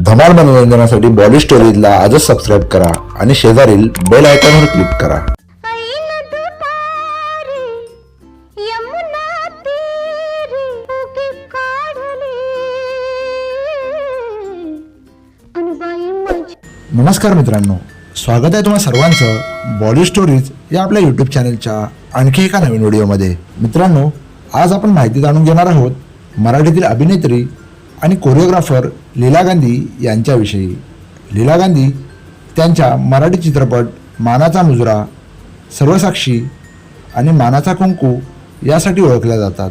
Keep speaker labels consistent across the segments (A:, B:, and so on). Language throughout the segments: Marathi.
A: धमाल मनोरंजनासाठी बॉडी स्टोरीजला आजच सबस्क्राईब करा आणि शेजारील बेल आयकॉनवर क्लिक करा. नमस्कार मित्रांनो स्वागत आहे तुम्हा सर्वांचं बॉडी स्टोरीज या आपल्या यूट्यूब चॅनलच्या आणखी एका नवीन व्हिडिओमध्ये मित्रांनो आज आपण माहिती जाणून घेणार आहोत मराठीतील अभिनेत्री आणि कोरिओग्राफर लीला गांधी यांच्याविषयी. लीला गांधी त्यांच्या मराठी चित्रपट मानाचा मुजरा सर्वसाक्षी आणि मानाचा कुंकू यासाठी ओळखल्या जातात.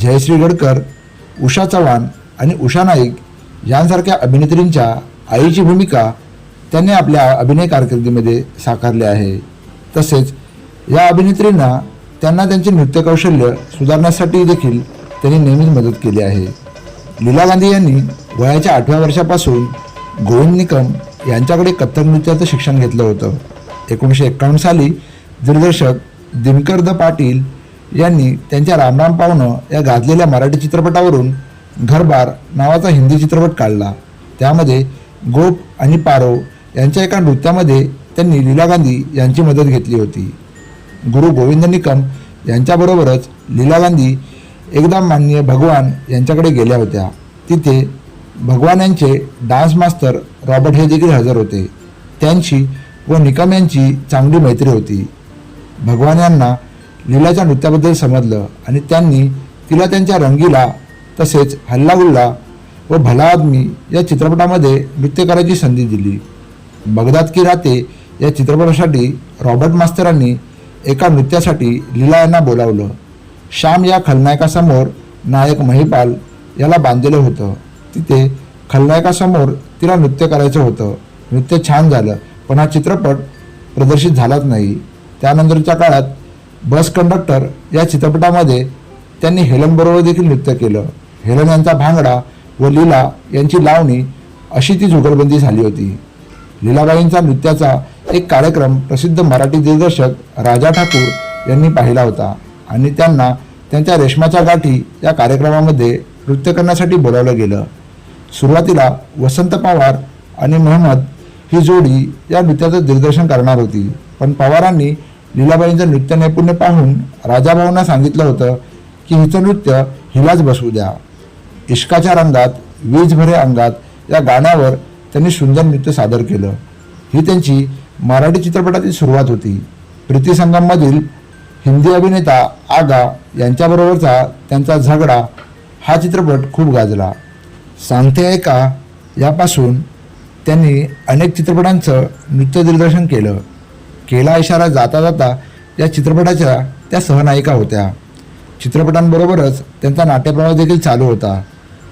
A: जयश्री गडकर उषा चव्हाण आणि उषा नाईक यांसारख्या अभिनेत्रींच्या आईची भूमिका त्यांनी आपल्या अभिनय कारकिर्दीमध्ये साकारली आहे. तसेच या अभिनेत्रींना त्यांना त्यांचे नृत्यकौशल्य सुधारण्यासाठी देखील त्यांनी नेहमीच मदत केली आहे. लीला गांधी यांनी वयाच्या आठव्या वर्षापासून गोविंद निकम यांच्याकडे कथ्थक नृत्याचं शिक्षण घेतलं होतं. एकोणीसशे एक्कावन्न साली दिग्दर्शक दिनकर द पाटील यांनी त्यांच्या रामराम पावनं या गाजलेल्या मराठी चित्रपटावरून घरबार नावाचा हिंदी चित्रपट काढला. त्यामध्ये गोप आणि पारो यांच्या एका नृत्यामध्ये त्यांनी लीला गांधी यांची मदत घेतली होती. गुरु गोविंद निकम यांच्याबरोबरच लीला गांधी एकदा माननीय भगवान यांच्याकडे गेल्या होत्या. तिथे भगवान यांचे डान्स मास्तर रॉबर्ट हे देखील हजर होते. त्यांची व निकम यांची चांगली मैत्री होती. भगवान यांना लीलाच्या नृत्याबद्दल समजलं आणि त्यांनी तिला त्यांच्या रंगीला तसेच हल्लागुल्ला व भला आदमी या चित्रपटामध्ये नृत्य करायची संधी दिली. बगदाद की राते या चित्रपटासाठी रॉबर्ट मास्तरांनी एका नृत्यासाठी लीला यांना बोलावलं. श्याम या खलनायकासमोर नायक महिपाल याला बांधलेलं होतं. तिथे खलनायकासमोर तिला नृत्य करायचं होतं. नृत्य छान झालं पण हा चित्रपट प्रदर्शित झालाच नाही. त्यानंतरच्या काळात बस कंडक्टर या चित्रपटामध्ये त्यांनी हेलनबरोबर देखील नृत्य केलं. हेलन यांचा भांगडा व लीला यांची लावणी अशी ती जुगलबंदी झाली होती. लीलाबाईंचा नृत्याचा एक कार्यक्रम प्रसिद्ध मराठी दिग्दर्शक राजा ठाकूर यांनी पाहिला होता आणि त्यांना त्यांच्या रेशमाच्या गाठी या कार्यक्रमामध्ये नृत्य करण्यासाठी बोलावलं गेलं. सुरुवातीला वसंत पवार आणि मोहम्मद ही जोडी या नृत्याचं दिग्दर्शन करणार होती. पण पवारांनी लीलाबाईंचं नृत्य नैपुण्य पाहून राजाभाऊंना सांगितलं होतं की हिचं नृत्य हिलाच बसवू द्या. इश्काच्या रंगात वीज भरे अंगात या गाण्यावर त्यांनी सुंदर नृत्य सादर केलं. ही त्यांची मराठी चित्रपटातील सुरुवात होती. प्रीती संगममधील हिंदी अभिनेता आगा यांच्याबरोबरचा त्यांचा झगडा हा चित्रपट खूप गाजला. सांगते आहे का? यापासून त्यांनी अनेक चित्रपटांचं नृत्य दिग्दर्शन केलं. केला इशारा जाता जाता या चित्रपटाच्या त्या सहनायिका होत्या. चित्रपटांबरोबरच त्यांचा नाट्यप्रवास देखील चालू होता.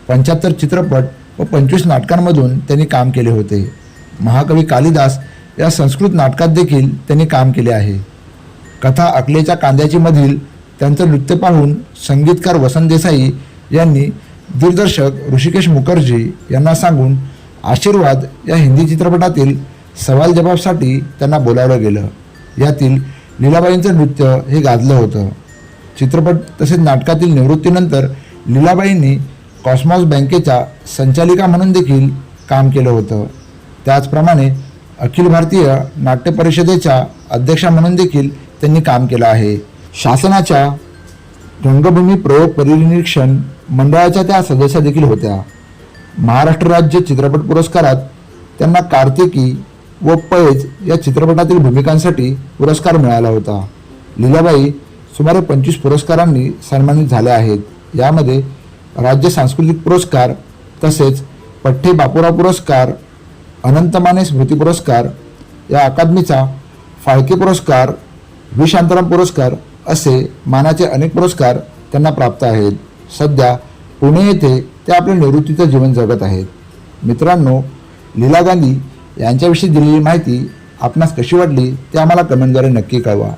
A: पंच्याहत्तर चित्रपट व पंचवीस नाटकांमधून त्यांनी काम केले होते. महाकवी कालिदास या संस्कृत नाटकात देखील त्यांनी काम केले आहे. कथा अकलेच्या कांद्याची मधील त्यांचं नृत्य पाहून संगीतकार वसंत देसाई यांनी दिग्दर्शक ऋषिकेश मुखर्जी यांना सांगून आशीर्वाद या हिंदी चित्रपटातील सवाल जबाबसाठी त्यांना बोलावलं गेलं. यातील लीलाबाईंचं नृत्य हे गाजलं होतं. चित्रपट तसेच नाटकातील निवृत्तीनंतर लीलाबाईंनी कॉस्मॉस बँकेच्या संचालिका म्हणून देखील काम केलं होतं. त्याचप्रमाणे अखिल भारतीय नाट्य परिषदेच्या अध्यक्षा म्हणून देखील त्यांनी काम केलं आहे. शासनाच्या रंगभूमी प्रयोग परिनिरीक्षण मंडळाच्या त्या सदस्या देखील होत्या. महाराष्ट्र राज्य चित्रपट पुरस्कारात त्यांना कार्तिकी व पैज या चित्रपटातील भूमिकांसाठी पुरस्कार मिळाला होता. लीलाबाई सुमारे पंचवीस पुरस्कारांनी सन्मानित झाल्या आहेत. यामध्ये राज्य सांस्कृतिक पुरस्कार तसेच पठ्ठे बापुराव पुरस्कार अनंतमाने स्मृती पुरस्कार या अकादमीचा फाळके पुरस्कार व्ही शांताराम पुरस्कार असे मानाचे अनेक पुरस्कार त्यांना प्राप्त आहेत. सध्या पुणे येथे ते आपल्या निवृत्तीचं जीवन जगत आहेत. मित्रांनो लीला गांधी यांच्याविषयी दिलेली माहिती आपणास कशी वाटली ते आम्हाला कमेंटद्वारे नक्की कळवा.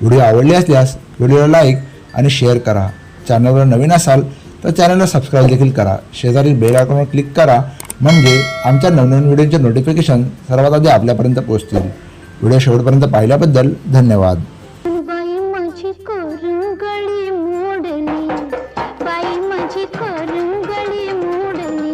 A: व्हिडिओ आवडले असल्यास व्हिडिओला लाईक आणि शेअर करा. चॅनलवर नवीन असाल तर चॅनलला सबस्क्राईब देखील करा. शेजारी बेल आयकॉनवर क्लिक करा. म्हणजे आमच्या नवनवीन व्हिडिओचे नोटिफिकेशन सर्वात आधी आपल्यापर्यंत पोहोचतील. व्हिडिओ शेवटपर्यंत पाहिल्याबद्दल धन्यवाद.